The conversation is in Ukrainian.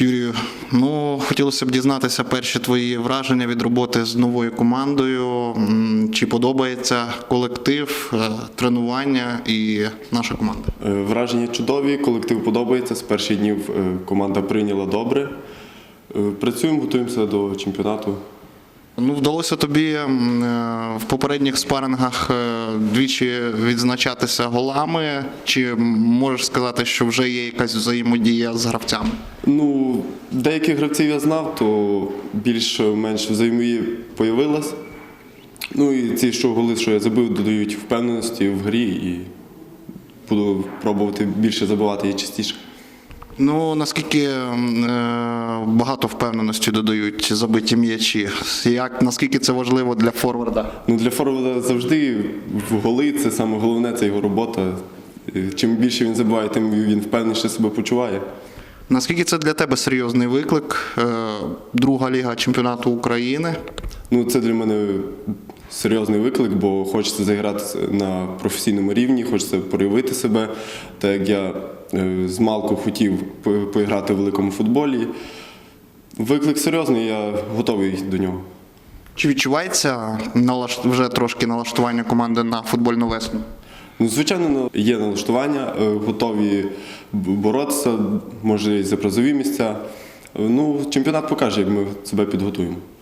Юрію, ну хотілося б дізнатися перші твої враження від роботи з новою командою. Чи подобається колектив, е, тренування і наша команда? Е, Враження чудові, колектив подобається. З перших днів е, команда прийняла добре. Працюємо, готуємося до чемпіонату. Ну, вдалося тобі е, в попередніх спарингах е, двічі відзначатися голами. Чи можеш сказати, що вже є якась взаємодія з гравцями? Ну, деяких гравців я знав, то більш-менш взаємодія появилась. Ну і ці, що голи, що я забив, додають впевненості в грі і буду пробувати більше забивати і частіше. Ну наскільки е, багато впевненості додають забиті м'ячі? Як наскільки це важливо для форварда? Ну, для форварда завжди в голи це саме головне, це його робота. Чим більше він забиває, тим він впевненіше себе почуває. Наскільки це для тебе серйозний виклик? Е, Друга ліга чемпіонату України. Ну, це для мене серйозний виклик, бо хочеться заграти на професійному рівні, хочеться проявити себе. Так як я е, з малку хотів поіграти в великому футболі. Виклик серйозний, я готовий до нього. Чи відчувається вже трошки налаштування команди на футбольну весну? Ну, звичайно, є налаштування, е, готові боротися, може і за призові місця. Е, Ну, чемпіонат покаже, як ми себе підготуємо.